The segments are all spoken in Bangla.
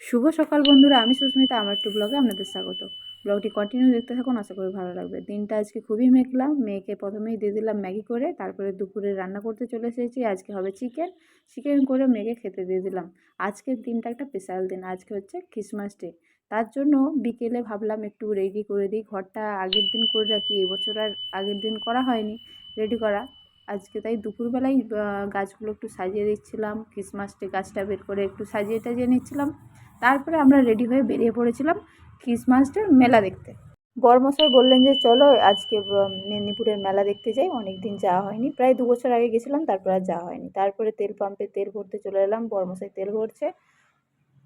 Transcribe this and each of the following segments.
শুভ সকাল বন্ধুরা, আমি সুস্মিতা, আমার একটু ব্লগে আপনাদের স্বাগত। ব্লগটি কন্টিনিউ দেখতে থাকুন, আশা করি ভালো লাগবে। দিনটা আজকে খুবই মেঘলাম মেয়েকে প্রথমেই দিয়ে দিলাম ম্যাগি করে, তারপরে দুপুরে রান্না করতে চলে এসেছি, আজকে হবে চিকেন। চিকেন করে মেয়েকে খেতে দিয়ে দিলাম। আজকের দিনটা একটা স্পেশাল দিন, আজকে হচ্ছে খ্রিসমাস ডে তার জন্য বিকেলে ভাবলাম একটু রেডি করে দিই, ঘরটা আগের দিন করে রাখি, এবছর আর আগের দিন করা হয়নি রেডি করা। আজকে তাই দুপুরবেলায় গাছগুলো একটু সাজিয়ে দিচ্ছিলাম ক্রিসমাস ডে গাছটা বের করে একটু সাজিয়ে টাজিয়ে নিচ্ছিলাম। তারপরে আমরা রেডি হয়ে বেরিয়ে পড়েছিলাম ক্রিসমাস মেলা দেখতে। বরমশাই বললেন যে, চলো আজকে মেদিনীপুরের মেলা দেখতে যাই। অনেক দিন যাওয়া হয়নি। প্রায় দু বছর আগে গেছিলাম, তারপর আর যাওয়া হয়নি। তারপরে তেল পাম্পে তেল ভরতে চলে এলাম। বরমশাই তেল ভরছে।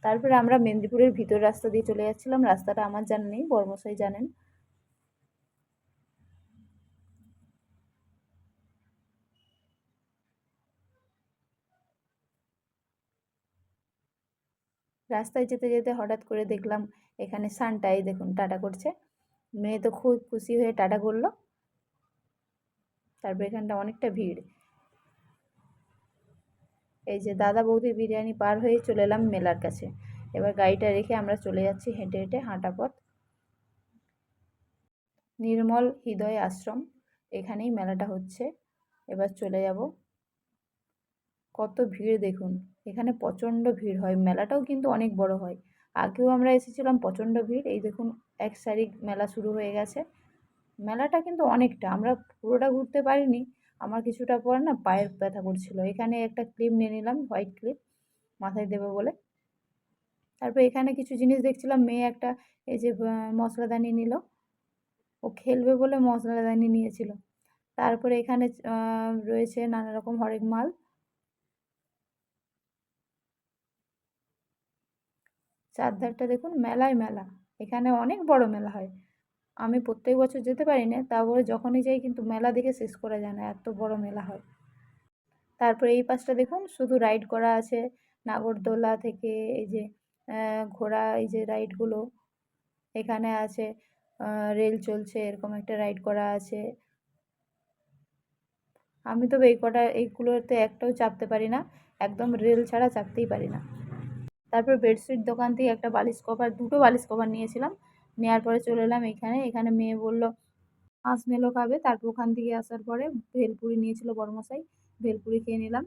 তারপরে আমরা মেদিনীপুরের ভিতর রাস্তা দিয়ে চলে যাচ্ছিলাম। রাস্তাটা আমার জানা নেই, বরমশাই জানেন। রাস্তায় যেতে যেতে হঠাৎ করে দেখলাম এখানে সানটাই দেখুন টাটা করছে। মেয়ে তো খুব খুশি হয়ে টাটা করল। তারপর এখানটা অনেকটা ভিড়। এই যে দাদা বৌদি বিরিয়ানি পার হয়ে চলে এলাম মেলার কাছে। এবার গাড়িটা রেখে আমরা চলে যাচ্ছি হেঁটে হেঁটে হাঁটা পথ। নির্মল হৃদয় আশ্রম। এখানেই মেলাটা হচ্ছে। এবার চলে যাব। কত ভিড় দেখুন। এখানে প্রচণ্ড ভিড় হয়। মেলাটাও কিন্তু অনেক বড় হয়। আগেও আমরা এসেছিলাম প্রচণ্ড ভিড়। এই দেখুন, এক সারি মেলা শুরু হয়ে গেছে। মেলাটা কিন্তু অনেকটা। আমরা পুরোটা ঘুরতে পারিনি। আমার কিছুটা পর না পায়ের ব্যথা করছিল। এখানে একটা ক্লিপ নিয়ে নিলাম, হোয়াইট ক্লিপ, মাথায় দেবো বলে। তারপর এখানে কিছু জিনিস দেখছিলাম। মেয়ে একটা এই যে মশলাদানি নিল। ও খেলবে বলে মশলাদানি নিয়েছিল। তারপরে এখানে রয়েছে নানা রকম হরেক মাল। চারধারটা দেখুন মেলায় মেলা। এখানে অনেক বড় মেলা হয়। আমি প্রত্যেক বছর যেতে পারি না, তারপরে যখনই যাই কিন্তু মেলা দেখে শেষ করা যায় না, এত বড় মেলা হয়। তারপরে এই পাশটা দেখুন, শুধু রাইড করা আছে। নাগরদোলা থেকে এই যে ঘোড়া, এই যে রাইডগুলো এখানে আছে। রেল চলছে, এরকম একটা রাইড করা আছে। আমি তবে এই কটা, এইগুলোতে একটাও চাপতে পারি না। একদম রেল ছাড়া চাপতেই পারি না। তারপর বেডশিট দোকান থেকে একটা বালিশ কভার, দুটো বালিশ কভার নিয়েছিলাম। নেওয়ার পরে চলে এলাম এখানে। এখানে মেয়ে বলল মেলো খাবে? তারপর ওখান থেকে আসার পরে ভেলপুরি নিয়েছিল বড়মশাই ভেলপুরি খেয়ে নিলাম।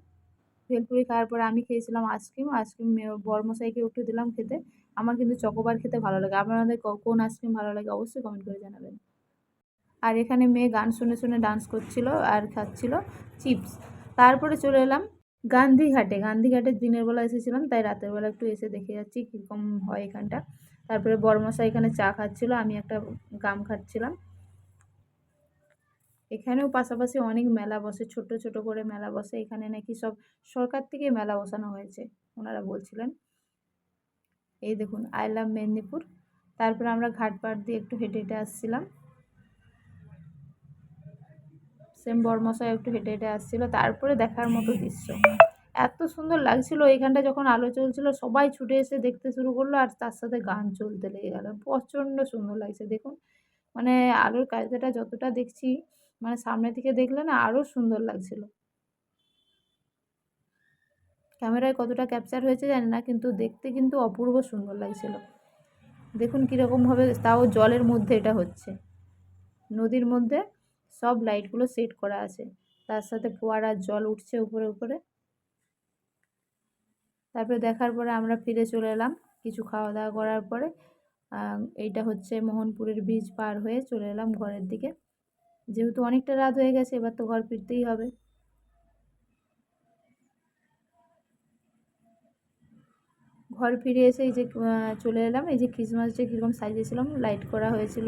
ভেলপুরি খাওয়ার পরে আমি খেয়েছিলাম আইসক্রিম। আইসক্রিম বড়মশাইকে উঠে দিলাম খেতে। আমার কিন্তু চকোবার খেতে ভালো লাগে। আপনাদের কোন আইসক্রিম ভালো লাগে অবশ্যই কমেন্ট করে জানাবেন। আর এখানে মেয়ে গান শুনে শুনে ডান্স করছিল আর খাচ্ছিল চিপস। তারপরে চলে এলাম গান্ধীঘাটে গান্ধীঘাটে দিনের বেলা এসেছিলাম, তাই রাতের বেলা একটু এসে দেখে যাচ্ছি কীরকম হয় এখানটা। তারপরে বড়মশাই এখানে চা খাচ্ছিল, আমি একটা গাম খাচ্ছিলাম। এখানেও পাশাপাশি অনেক মেলা বসে, ছোট ছোট করে মেলা বসে। এখানে নাকি সব সরকার থেকে মেলা বসানো হয়েছে, ওনারা বলছিলেন। এই দেখুন, আই লাভ মেদিনীপুর। তারপরে আমরা ঘাটপাট দিয়ে একটু হেঁটে হেঁটে আসছিলাম। সেম বরমশাই একটু হেঁটে হেঁটে আসছিল, তারপরে দেখার মতো দৃশ্য। এত সুন্দর লাগছিল, এইখানটা যখন আলো চলছিল, সবাই ছুটে এসে দেখতে শুরু করল, আর তার সাথে গান চলতে লেগে গেল। প্রচণ্ড সুন্দর লাগছে, দেখুন। মানে আলোর কায়দাটা যতটা দেখছি মানে সামনে থেকে দেখলে না আরও সুন্দর লাগছিল। ক্যামেরায় কতটা ক্যাপচার হয়েছে জানি না, কিন্তু দেখতে কিন্তু অপূর্ব সুন্দর লাগছিল। দেখুন কীরকমভাবে তাও জলের মধ্যে এটা হচ্ছে। নদীর মধ্যে সব লাইটগুলো সেট করা আছে। তার সাথে ফোয়ারার জল উঠছে উপরে উপরে। তারপরে দেখার পরে আমরা ফিরে চলে এলাম কিছু খাওয়া দাওয়া করার পরে। এইটা হচ্ছে মোহনপুরের ব্রিজ পার হয়ে চলে এলাম ঘরের দিকে। যেহেতু অনেকটা রাত হয়ে গেছে, এবার তো ঘর ফিরতেই হবে। ঘর ফিরে এসে এই যে চলে এলাম। এই যে ক্রিসমাস ডে কীরকম সাজিয়েছিলাম লাইট করা হয়েছিল,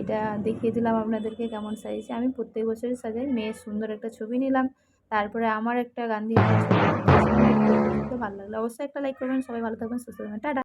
এটা দেখিয়ে দিলাম আপনাদেরকে কেমন সাজিয়েছি। আমি প্রত্যেক বছরই সাজাই মেয়ের সুন্দর একটা ছবি নিলাম, তারপরে আমার একটা গান্ধী ভালো লাগল অবশ্যই একটা লাইক করবেন, সবাই ভালো থাকবেন, সুস্থ থাকবেন। টাটা!